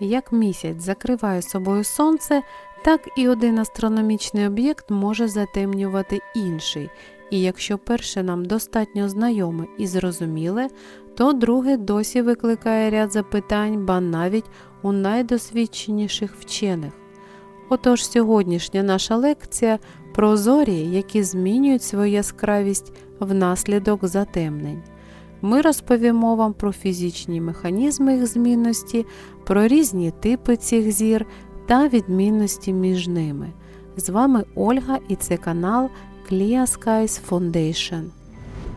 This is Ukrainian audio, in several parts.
Як місяць закриває собою сонце, так і один астрономічний об'єкт може затемнювати інший. І якщо перше нам достатньо знайоме і зрозуміле, то друге досі викликає ряд запитань, ба навіть у найдосвідченіших вчених. Отож, сьогоднішня наша лекція про зорі, які змінюють свою яскравість внаслідок затемнень. Ми розповімо вам про фізичні механізми їх змінності, про різні типи цих зір та відмінності між ними. З вами Ольга і це канал Clear Skies Foundation.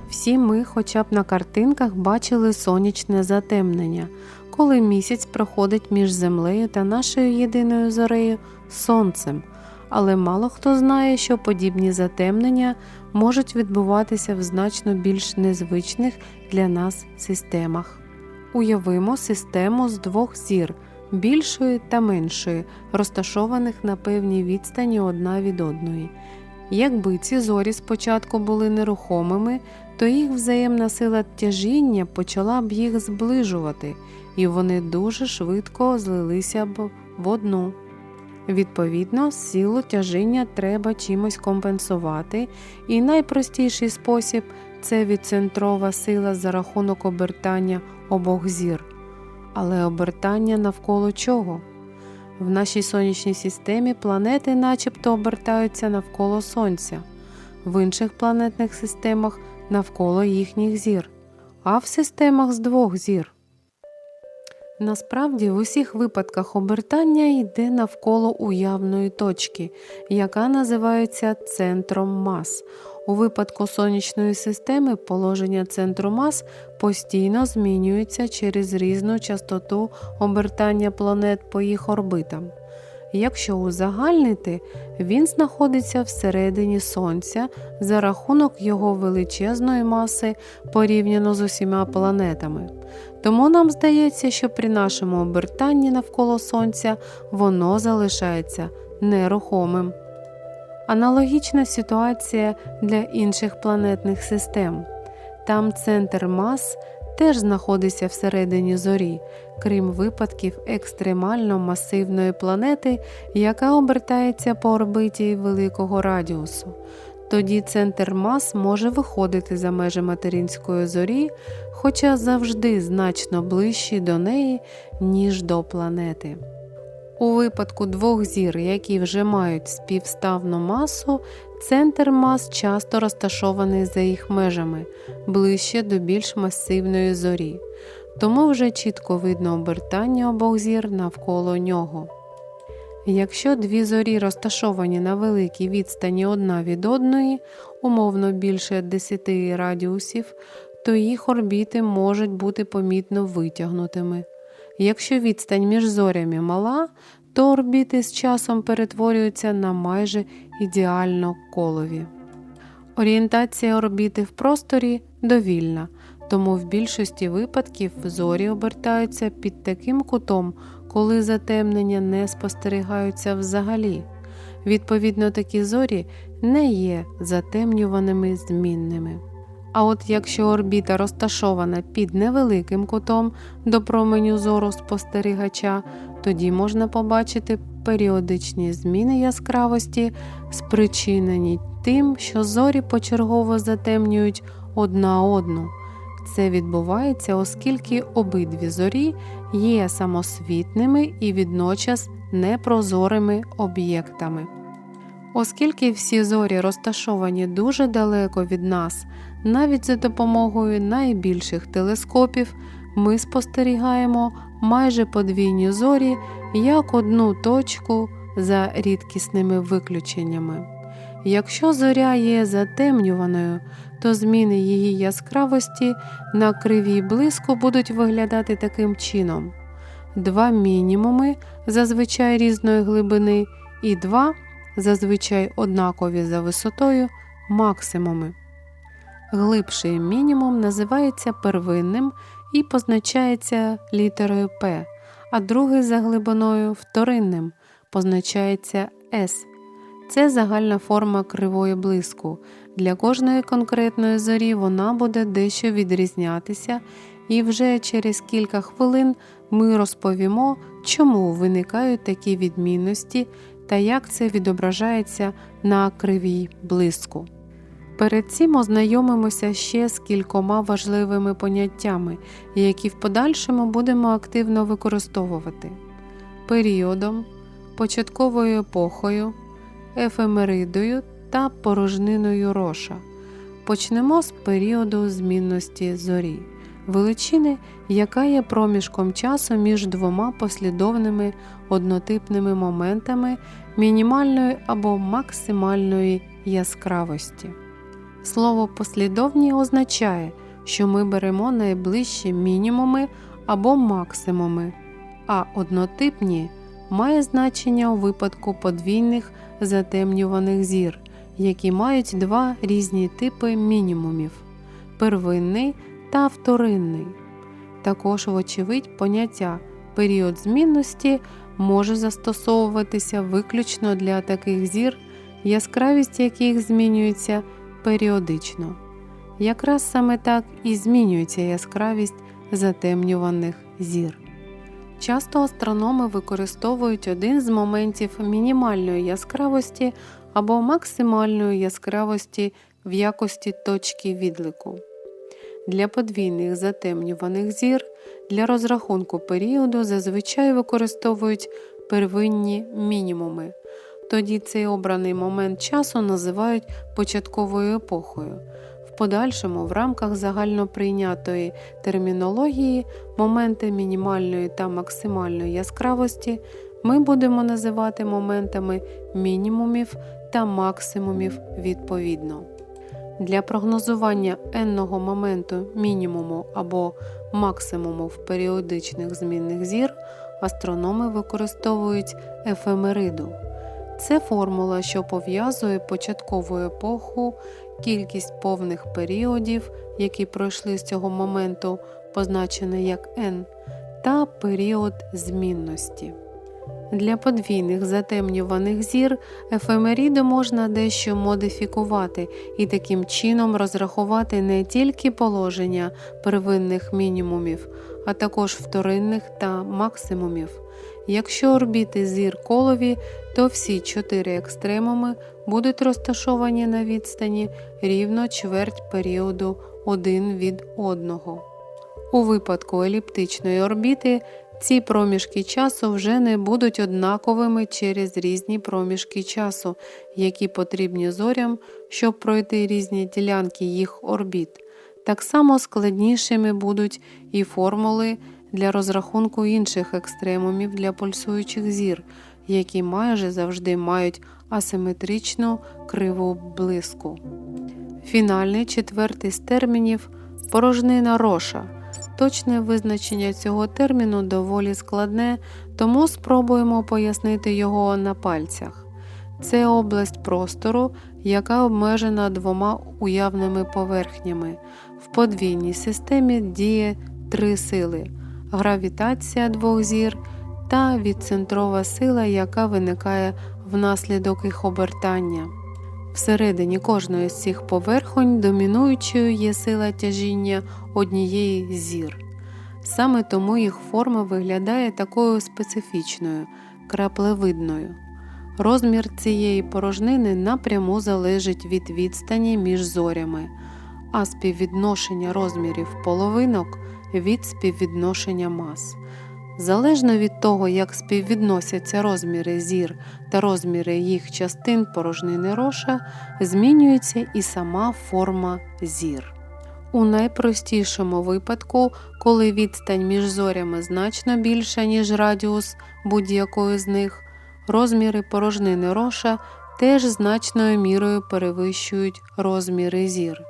Всі ми, хоча б на картинках, бачили сонячне затемнення, коли місяць проходить між землею та нашою єдиною зорею сонцем. Але мало хто знає, що подібні затемнення можуть відбуватися в значно більш незвичних для нас системах. Уявимо систему з двох зір більшої та меншої, розташованих на певній відстані одна від одної. Якби ці зорі спочатку були нерухомими, то їх взаємна сила тяжіння почала б їх зближувати, і вони дуже швидко злилися б в одну. Відповідно, силу тяжіння треба чимось компенсувати, і найпростіший спосіб це відцентрова сила за рахунок обертання обох зір. Але обертання навколо чого? В нашій сонячній системі планети начебто обертаються навколо Сонця, в інших планетних системах навколо їхніх зір, а в системах з двох зір. Насправді в усіх випадках обертання йде навколо уявної точки, яка називається центром мас. У випадку сонячної системи положення центру мас постійно змінюється через різну частоту обертання планет по їх орбитам. Якщо узагальнити, він знаходиться всередині Сонця за рахунок його величезної маси порівняно з усіма планетами. Тому нам здається, що при нашому обертанні навколо Сонця воно залишається нерухомим. Аналогічна ситуація для інших планетних систем. Там центр мас теж знаходиться всередині зорі, крім випадків екстремально масивної планети, яка обертається по орбиті великого радіусу. Тоді центр мас може виходити за межі материнської зорі, хоча завжди значно ближчий до неї, ніж до планети. У випадку двох зір, які вже мають співставну масу, центр мас часто розташований за їх межами, ближче до більш масивної зорі, тому вже чітко видно обертання обох зір навколо нього. Якщо дві зорі розташовані на великій відстані одна від одної, умовно більше 10 радіусів, то їх орбіти можуть бути помітно витягнутими. Якщо відстань між зорями мала, то орбіти з часом перетворюються на майже ідеально колові. Орієнтація орбіти в просторі довільна, тому в більшості випадків зорі обертаються під таким кутом, коли затемнення не спостерігаються взагалі. Відповідно, такі зорі не є затемнюваними змінними. А от якщо орбіта розташована під невеликим кутом до променю зору спостерігача, тоді можна побачити періодичні зміни яскравості, спричинені тим, що зорі почергово затемнюють одна одну. Це відбувається, оскільки обидві зорі є самосвітними і відночас непрозорими об'єктами. Оскільки всі зорі розташовані дуже далеко від нас, навіть за допомогою найбільших телескопів ми спостерігаємо майже подвійні зорі як одну точку за рідкісними виключеннями. Якщо зоря є затемнюваною, то зміни її яскравості на кривій блиску будуть виглядати таким чином: два мінімуми зазвичай різної глибини, і два зазвичай однакові за висотою максимуми. Глибший мінімум називається первинним і позначається літерою П, а другий за глибиною вторинним позначається С. Це загальна форма кривої блиску. Для кожної конкретної зорі вона буде дещо відрізнятися, і вже через кілька хвилин ми розповімо, чому виникають такі відмінності та як це відображається на кривій блиску. Перед цим ознайомимося ще з кількома важливими поняттями, які в подальшому будемо активно використовувати: періодом, початковою епохою, ефемеридою та порожниною роша. Почнемо з періоду змінності зорі, величини, яка є проміжком часу між двома послідовними однотипними моментами мінімальної або максимальної яскравості. Слово послідовні означає, що ми беремо найближчі мінімуми або максимуми, а однотипні має значення у випадку подвійних затемнюваних зір, які мають два різні типи мінімумів первинний та вторинний. Також, вочевидь, поняття період змінності може застосовуватися виключно для таких зір, яскравість яких змінюється періодично. Якраз саме так і змінюється яскравість затемнюваних зір. Часто астрономи використовують один з моментів мінімальної яскравості або максимальної яскравості в якості точки відлику. Для подвійних затемнюваних зір для розрахунку періоду зазвичай використовують первинні мінімуми. Тоді цей обраний момент часу називають початковою епохою. В подальшому, в рамках загальноприйнятої термінології, моменти мінімальної та максимальної яскравості ми будемо називати моментами мінімумів та максимумів відповідно. Для прогнозування енного моменту мінімуму або максимуму в періодичних змінних зір астрономи використовують ефемериду. Це формула, що пов'язує початкову епоху, кількість повних періодів, які пройшли з цього моменту, позначений як n, та період змінності. Для подвійних затемнюваних зір ефемеріду можна дещо модифікувати і таким чином розрахувати не тільки положення первинних мінімумів, а також вторинних та максимумів. Якщо орбіти зір колові, то всі чотири екстремуми будуть розташовані на відстані рівно чверть періоду один від одного. У випадку еліптичної орбіти ці проміжки часу вже не будуть однаковими через різні проміжки часу, які потрібні зорям, щоб пройти різні ділянки їх орбіт. Так само складнішими будуть і формули для розрахунку інших екстремумів для пульсуючих зір, які майже завжди мають асиметричну криву блиску. Фінальний четвертий з термінів порожнина роша. Точне визначення цього терміну доволі складне, тому спробуємо пояснити його на пальцях. Це область простору, яка обмежена двома уявними поверхнями. В подвійній системі діє три сили гравітація двох зір та відцентрова сила, яка виникає внаслідок їх обертання. Всередині кожної з цих поверхонь домінуючою є сила тяжіння однієї зір. Саме тому їх форма виглядає такою специфічною, краплевидною. Розмір цієї порожнини напряму залежить від відстані між зорями, а співвідношення розмірів половинок від співвідношення мас. Залежно від того, як співвідносяться розміри зір та розміри їх частин порожнини роша, змінюється і сама форма зір. У найпростішому випадку, коли відстань між зорями значно більша, ніж радіус будь-якої з них, розміри порожнини роша теж значною мірою перевищують розміри зір.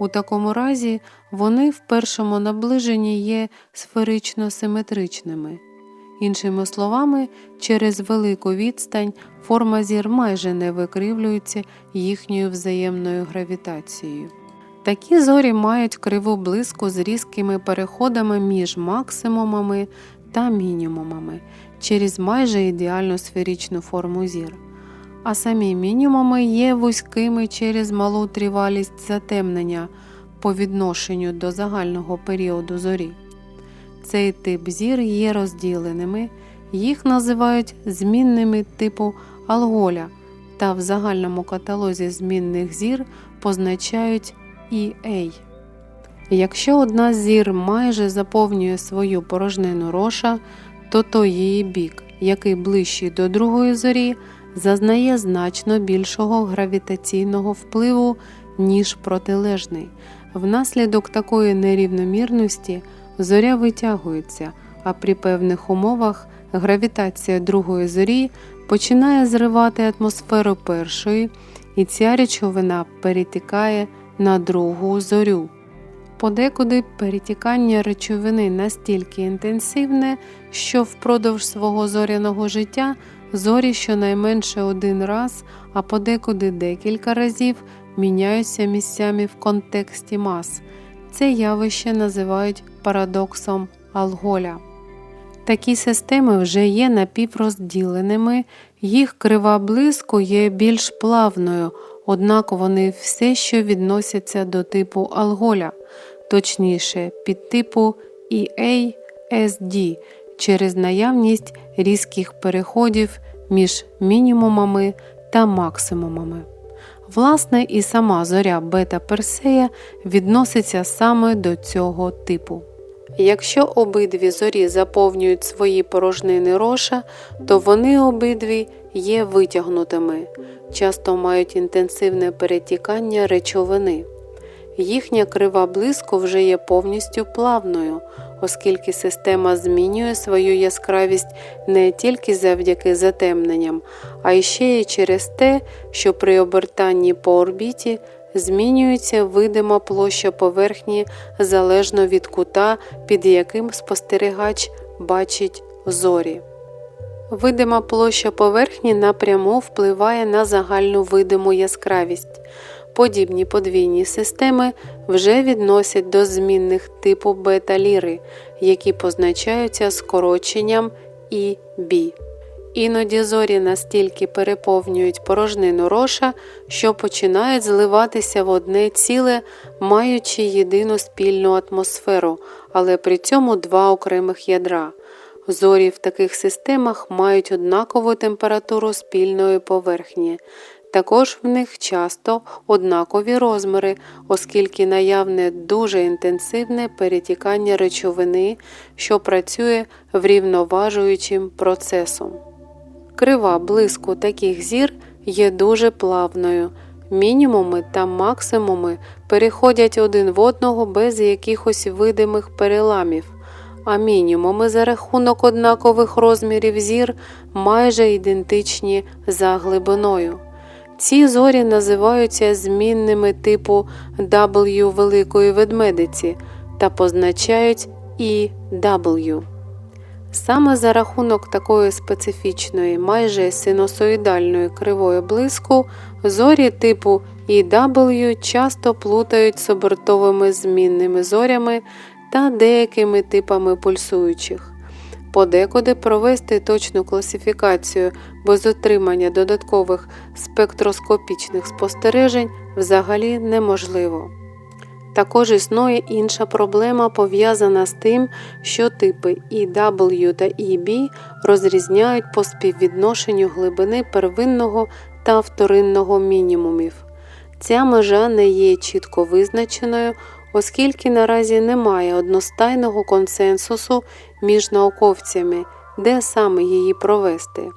У такому разі вони в першому наближенні є сферично симетричними. Іншими словами, через велику відстань форма зір майже не викривлюється їхньою взаємною гравітацією. Такі зорі мають криву блиску з різкими переходами між максимумами та мінімумами через майже ідеальну сферичну форму зір а самі мінімуми є вузькими через малу тривалість затемнення по відношенню до загального періоду зорі. Цей тип зір є розділеними, Їх називають змінними типу алголя та в загальному каталозі змінних зір позначають EA. Якщо одна з зір майже заповнює свою порожнину роша, то той її бік, який ближчий до другої зорі, зазнає значно більшого гравітаційного впливу, ніж протилежний. Внаслідок такої нерівномірності зоря витягується, а при певних умовах гравітація другої зорі починає зривати атмосферу першої, і ця речовина перетікає на другу зорю. Подекуди перетікання речовини настільки інтенсивне, що впродовж свого зоряного життя зорі щонайменше один раз, а подекуди декілька разів міняються місцями в контексті мас. Це явище називають парадоксом Алголя. Такі системи вже є напіврозділеними, їх крива блиску є більш плавною, однак вони все ще відносяться до типу алголя, точніше підтипу EA-SD через наявність різких переходів між мінімумами та максимумами. Власне, і сама зоря бета Персея відноситься саме до цього типу. Якщо обидві зорі заповнюють свої порожнини роша, то вони обидві є витягнутими, часто мають інтенсивне перетікання речовини. Їхня крива блиску вже є повністю плавною, оскільки система змінює свою яскравість не тільки завдяки затемненням, а ще й через те, що при обертанні по орбіті змінюється видима площа поверхні залежно від кута, під яким спостерігач бачить зорі. Видима площа поверхні напряму впливає на загальну видиму яскравість. Подібні подвійні системи вже відносять до змінних типу бета-ліри, які позначаються скороченням «ІБ». Іноді зорі настільки переповнюють порожнину роша, що починають зливатися в одне ціле, маючи єдину спільну атмосферу, але при цьому два окремих ядра. Зорі в таких системах мають однакову температуру спільної поверхні. Також в них часто однакові розміри, оскільки наявне дуже інтенсивне перетікання речовини, що працює врівноважуючим процесом. Крива блиску таких зір є дуже плавною. Мінімуми та максимуми переходять один в одного без якихось видимих переламів, а мінімуми за рахунок однакових розмірів зір майже ідентичні за глибиною. Ці зорі називаються змінними типу W великої ведмедиці та позначають EW. Саме за рахунок такої специфічної, майже синусоїдальної кривої блиску, зорі типу EW часто плутають з обертовими змінними зорями та деякими типами пульсуючих. Подекуди провести точну класифікацію без отримання додаткових спектроскопічних спостережень взагалі неможливо. Також існує інша проблема, пов'язана з тим, що типи EW та EB розрізняють по співвідношенню глибини первинного та вторинного мінімумів. Ця межа не є чітко визначеною, оскільки наразі немає одностайного консенсусу між науковцями, де саме її провести.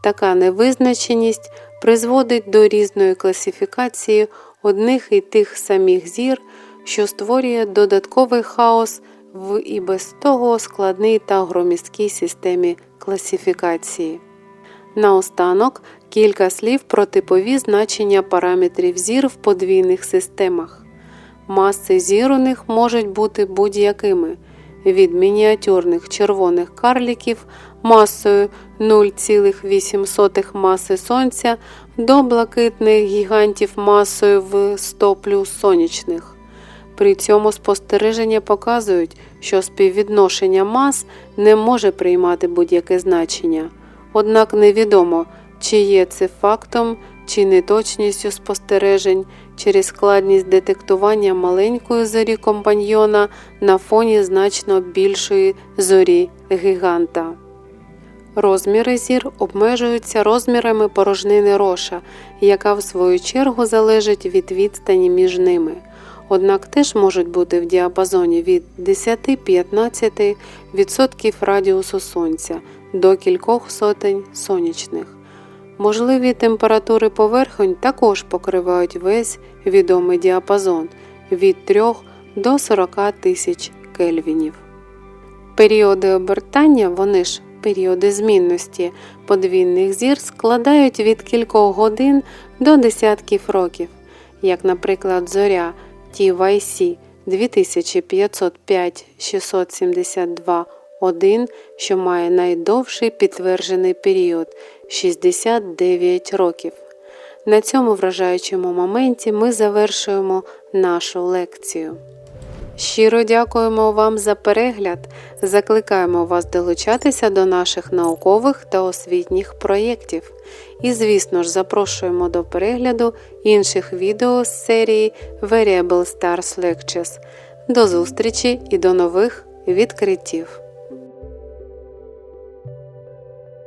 Така невизначеність призводить до різної класифікації одних і тих самих зір що створює додатковий хаос в і без того складній та громісткій системі класифікації. Наостанок кілька слів про типові значення параметрів зір в подвійних системах. Маси зір у них можуть бути будь-якими від мініатюрних червоних карліків масою 0,8 маси Сонця до блакитних гігантів масою в 100 плюс сонячних. При цьому спостереження показують, що співвідношення мас не може приймати будь-яке значення, однак невідомо, чи є це фактом чи неточністю спостережень через складність детектування маленької зорі компаньйона на фоні значно більшої зорі гіганта. Розміри зір обмежуються розмірами порожнини роша, яка в свою чергу залежить від відстані між ними. Однак теж можуть бути в діапазоні від 10-15% радіусу сонця до кількох сотень сонячних. Можливі температури поверхонь також покривають весь відомий діапазон від 3 до 40 тисяч кельвінів. Періоди обертання, вони ж періоди змінності подвійних зір складають від кількох годин до десятків років, як, наприклад, зоря TYC 2505-672 1, що має найдовший підтверджений період 69 років. На цьому вражаючому моменті ми завершуємо нашу лекцію. Щиро дякуємо вам за перегляд. Закликаємо вас долучатися до наших наукових та освітніх проєктів. І, звісно ж, запрошуємо до перегляду інших відео з серії Variable Stars Lectures. До зустрічі і до нових відкриттів!